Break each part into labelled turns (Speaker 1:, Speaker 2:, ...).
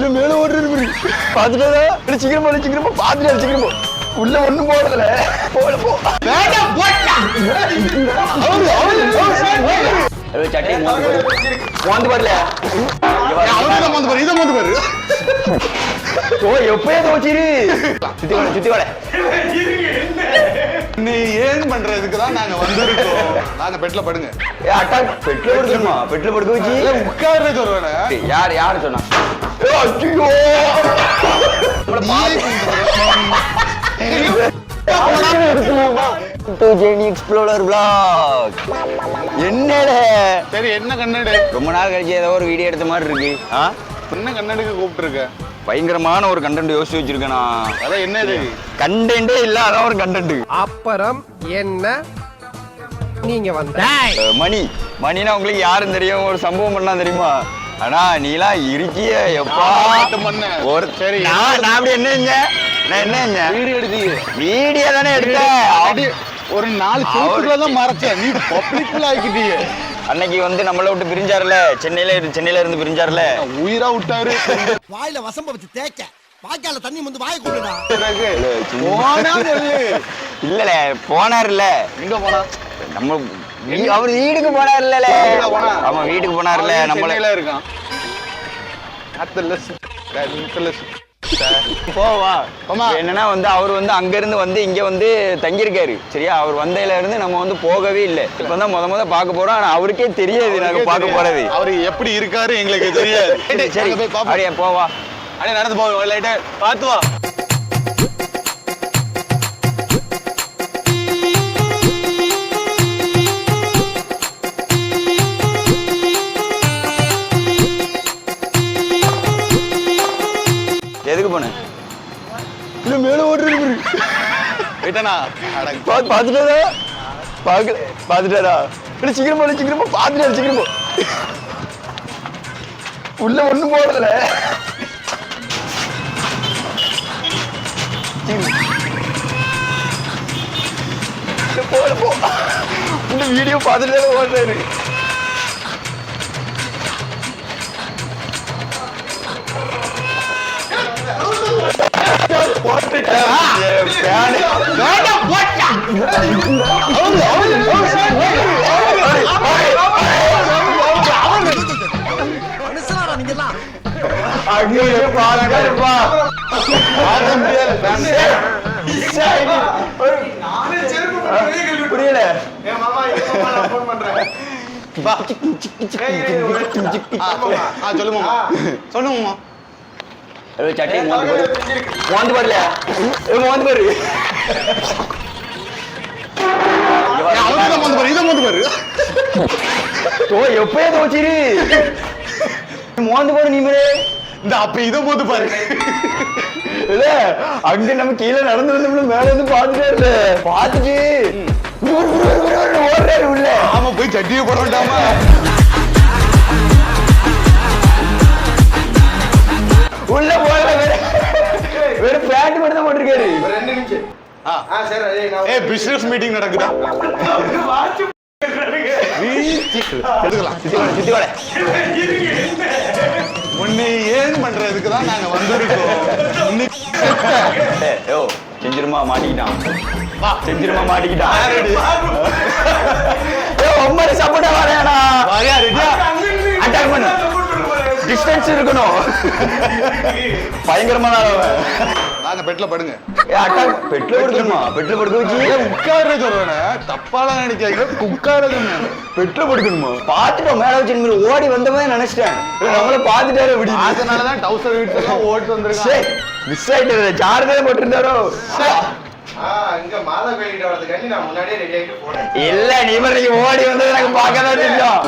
Speaker 1: இல்ல மேல ஓடுறது பாத்துட்டா இல்ல சீக்கிரம் போல சீக்கிரம் பாத்துட்டு சீக்கிரம் உள்ள ஒண்ணும் போடல. போல போ. வேண்டாம் அவரு சட்டை மோந்து பாரு மோந்து பாருல
Speaker 2: இதை வந்து பாரு
Speaker 1: ஓ எப்பயே தோச்சிரு. சுத்தி வாட சுத்தி வாட.
Speaker 2: நீ ஏன் பண்றதுக்கு தான் நாங்க வந்திருக்கோம்? நாங்க பெட்ல படுங்க.
Speaker 1: ஏ அட்டா பெட்ரோல் படுக்கணுமா பெட்ரோல் படுக்க வச்சு.
Speaker 2: உட்கார்றது ஒருவன
Speaker 1: யார் யார் சொன்னா? ஐயோ. என்னடே?
Speaker 2: சரி என்ன கண்ணாடி?
Speaker 1: ரொம்ப நாள் கழிச்சு ஏதோ ஒரு வீடியோ எடுத்த மாதிரி இருக்கு.
Speaker 2: என்ன கண்ணாடிக்கு கூப்பிட்டு இருக்க
Speaker 1: பயங்கரமான ஒரு கண்டென்ட் யோசிச்சு வச்சிருக்கேன்? நான்
Speaker 2: அதான் என்ன இது
Speaker 1: கண்டென்ட்டே இல்லாத ஒரு கண்டென்ட்
Speaker 3: அப்புறம் என்ன? நீங்க வந்த
Speaker 1: மணி. மணினா உங்களுக்கு யாரும் தெரியும்? ஒரு சம்பவம் பண்ணா தெரியுமா? ஆனா நீலாம் இருக்கிய. எப்பா. ஒரு
Speaker 2: சரி.
Speaker 1: நான் நான் அப்படி என்ன செஞ்சேன்? நான் என்ன செஞ்சேன்?
Speaker 2: வீடியோ எடுத்தீங்க
Speaker 1: வீடியோ தானே எடுத்தேன்.
Speaker 2: ஒரு நாலு செவத்துக்குள்ள தான் மறைச்ச நீ பப்ளிக்ல ஆக்கிட்டீங்க
Speaker 1: அன்னைக்கு வந்து நம்மள விட்டு பிரிஞ்சாருல சென்னையில சென்னையில இருந்து பிரிஞ்சாருல
Speaker 2: உயிரா விட்டாரு.
Speaker 4: வாயில வசம்ப வச்சு தேய்க்க. வாய்க்கால தண்ணி வந்து வாய
Speaker 2: சொல்லு
Speaker 1: இல்லல போனாருல்ல.
Speaker 2: எங்க போனா?
Speaker 1: நம்ம அவர் வீட்டுக்கு போனாருல்ல
Speaker 2: வீட்டுக்கு போனா?
Speaker 1: ஆமா வீட்டுக்கு போனாருல்ல
Speaker 2: அவன்
Speaker 1: நம்மள
Speaker 2: இருக்கான்.
Speaker 1: போவா. என்னன்னா வந்து அவர் வந்து அங்க இருந்து வந்து இங்க வந்து தங்கியிருக்காரு. சரியா? அவர் வந்ததுல இருந்து நம்ம வந்து போகவே இல்லை. இப்ப தான் முத முத பார்க்க போறோம். ஆனா அவருக்கே தெரியாது நாங்க பார்க்க போறது.
Speaker 2: அவரு எப்படி இருக்காரு எங்களுக்கு தெரியாது.
Speaker 1: சரி. அப்படியே போவா.
Speaker 2: அப்படியே நடந்து போவோம். லைட்டா. பார்த்து வா.
Speaker 1: இல்ல மேல ஓடுறது பாத்து பாத்துட்டாரா பாக்கல பாத்துட்டாரா இல்ல சீக்கிரம் போல சீக்கிரம் பாத்துட்டாரு சீக்கிரம் உள்ள ஒண்ணும் போடல இல்ல, போல போ. இந்த வீடியோ பார்த்துட்டு ஓடுறாரு. புரியல
Speaker 2: வா. ஆ, ஆ, சொல்லு மாமா சொல்லு மாமா
Speaker 1: சட்டை மோந்து பாரு மோந்து பாருல மோந்து பாரு
Speaker 2: வந்து பாரு இதை வந்து பாரு
Speaker 1: ஓ எப்பயே தோச்சிரு மோந்து பாரு நீ மேலே.
Speaker 2: இந்த அப்ப இதை போது பாரு.
Speaker 1: இல்ல அங்க நம்ம கீழே நடந்து வந்தோம்ல மேல இருந்து. பாத்துட்டு. ஓடுறாரு உள்ள
Speaker 2: ஆமா போய் சட்டியை போட வேண்டாமா?
Speaker 1: உள்ள
Speaker 2: ஏ பிசினஸ் மீட்டிங் நடக்குதா? உன்னை ஏன் பண்றதுக்கு தான் நாங்க வந்திருக்கோம்.
Speaker 1: செஞ்சிருமா மாட்டிக்கிட்டான். வா. செஞ்சிருமா மாட்டிக்கிட்டான். வரேனா
Speaker 2: வாயா ரெடியா?
Speaker 1: அட்டாக் பண்ணு. டிஸ்டன்ஸ் இருக்கணும். பயங்கரமான அவன்
Speaker 2: நாங்க பெட்ல படுங்க.
Speaker 1: பெட்ரோல் கொடுக்கணுமா பெட்ரோல் கொடுக்க வச்சு?
Speaker 2: உட்கார்றது சொல்றேன் தப்பாலாம் நினைக்காதீங்க. உட்கார்றது
Speaker 1: பெட்ரோல் கொடுக்கணுமா பாத்துட்டோம் மேல வச்சு இனிமேல் ஓடி வந்த மாதிரி நினைச்சிட்டேன். நம்மள பாத்துட்டாரு அப்படி
Speaker 2: அதனாலதான் டவுசர் வீட்டுல ஓட்டு வந்திருக்கான்.
Speaker 1: மிஸ் ஆயிட்டு சார்ஜர் போட்டிருந்தாரோ? இல்ல நீ நீங்க ஓடி வந்தது எனக்கு பார்க்க தான் தெரியும்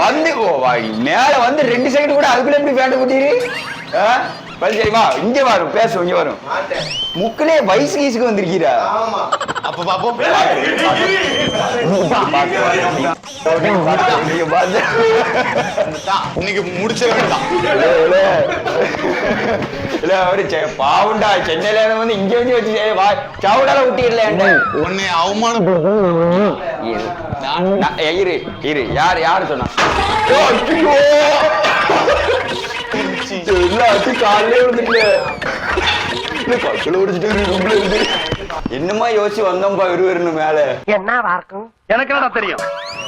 Speaker 1: வந்து மேல வந்து ரெண்டு செகண்ட் கூட அதுக்குள்ள எப்படி பேண்ட் குட்டிரு சரி வா இங்க வரும் பேசுவோம் இங்க வரும் முக்கிலே வயசு கீசுக்கு வந்திருக்கீரா
Speaker 5: ஆமா
Speaker 2: அப்ப பாப்போம் இன்னைக்கு முடிச்ச வேண்டாம்
Speaker 1: இல்ல, அவரு செ- பாவுண்டா சென்னையில வந்து இங்க வந்து வச்சு சவுடால ஊட்டிடல
Speaker 2: உன்னை அவமானம்
Speaker 1: இரு இரு யார் யாரு சொன்னா! எல்லாத்தையும் காலையிலே விழுந்துட்டு கட்டில உடிச்சிட்டு ரூம்ல இருந்து. என்னமா யோசிச்சு வந்தோம்பா விறுவிறுன்னு மேல.
Speaker 3: எனக்கு என்ன தெரியும்?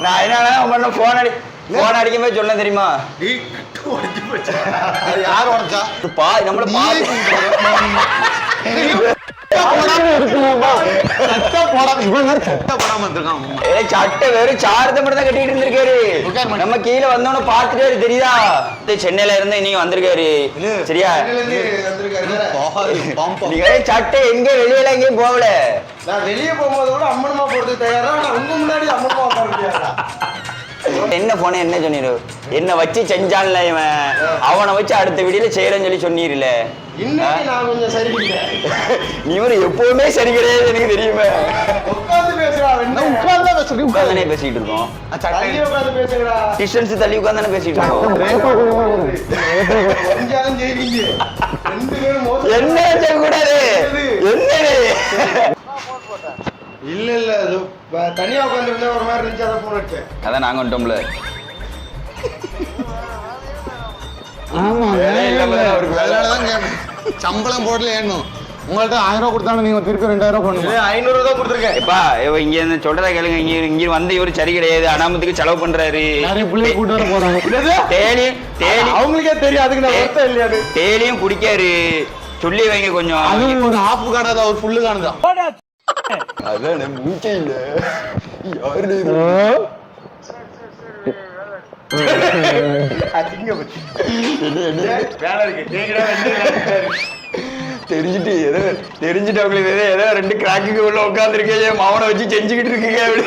Speaker 1: நான் என்ன பண்ண போன் அடி போன் அடிக்கும் போது சொன்னேன் தெரியுமா?
Speaker 2: யார் உடைச்சா?
Speaker 1: பா நம்மள பாத்து. நம்ம கீழே வந்தோன்னு பாத்துட்டாரு தெரியுதா? சென்னையில இருந்து இன்னைக்கு வந்திருக்காரு. சரியா?
Speaker 5: சென்னையில இருந்து வந்திருக்காரு
Speaker 2: போகாது, பாம்பா.
Speaker 1: நீங்க ஏய், சட்டை எங்க வெளியில எங்கேயும் போகல.
Speaker 5: நான் வெளியே போகும்போது கூட அம்மனமா போறதுக்கு தயாரா? ஆனா உங்க முன்னாடி அம்மனமா உட்கார முடியாதா
Speaker 1: என்ன போன என்ன சொன்னீரு? என்ன வச்சு செஞ்சான்ல இவன். அவனை வச்சு அடுத்த வீடியோல செய்யறேன்னு சொல்லி சொன்னீர்ல. ஒரு எப்பவுமே சரி கிடையாது எனக்கு தெரியுமே.
Speaker 5: உட்கார்ந்து பேசுறா என்ன
Speaker 2: உட்கார்ந்து தான் பேசுறேன், உட்கார்ந்து.
Speaker 1: பேசிட்டு இருக்கோம்.
Speaker 5: உட்கார்ந்து
Speaker 1: டிஸ்டன்ஸ் தள்ளி பேசிட்டு இருக்கோம். என்ன செய்யக்கூடாது. என்ன
Speaker 5: இல்ல இல்ல அது தனியா உட்கார்ந்து ஒரு மாதிரி இருந்துச்சு அதான் போன்
Speaker 1: அதான் நாங்க வந்துட்டோம்ல
Speaker 2: ஆமா,
Speaker 1: வேலை இல்லாம
Speaker 2: வேலை
Speaker 1: அவருக்கு வேலை.
Speaker 2: அதனாலதான் கேட்டேன். சம்பளம் போடல ஏணும் உங்கள்ட்ட ஆயிரம் ரூபாய் கொடுத்தாலும் நீங்க திருப்பி ரெண்டாயிரம் ரூபாய் பண்ணணும்
Speaker 5: ஐநூறு தான் கொடுத்துருக்கேன்.
Speaker 1: இவ இங்க இருந்து சொல்றத கேளுங்க. இங்க இங்க வந்து இவரு சரி கிடையாது. அனாமத்துக்கு செலவு பண்றாரு.
Speaker 2: நிறைய பிள்ளைங்க கூட்டு வர போறாங்க.
Speaker 1: டேலியும் டேலி
Speaker 5: அவங்களுக்கே தெரியும். அதுக்கு நான் ஒருத்தன் இல்லையாது
Speaker 1: டேலியும் குடிக்காரு. சொல்லி வைங்க கொஞ்சம்.
Speaker 2: அதுவும் ஒரு ஆஃப் காணாத ஒரு ஃபுல்லு காணுதான்.
Speaker 1: அதான் மூச்சே இல்ல. யாரு தெரிஞ்சுட்டு ஏதோ தெரிஞ்சுட்டு அவங்களுக்கு ஏதோ ஏதோ ரெண்டு கிராக்குக்கு உள்ள உட்காந்துருக்கீங்க மவனை வச்சு செஞ்சுக்கிட்டு இருக்கீங்க அப்படி?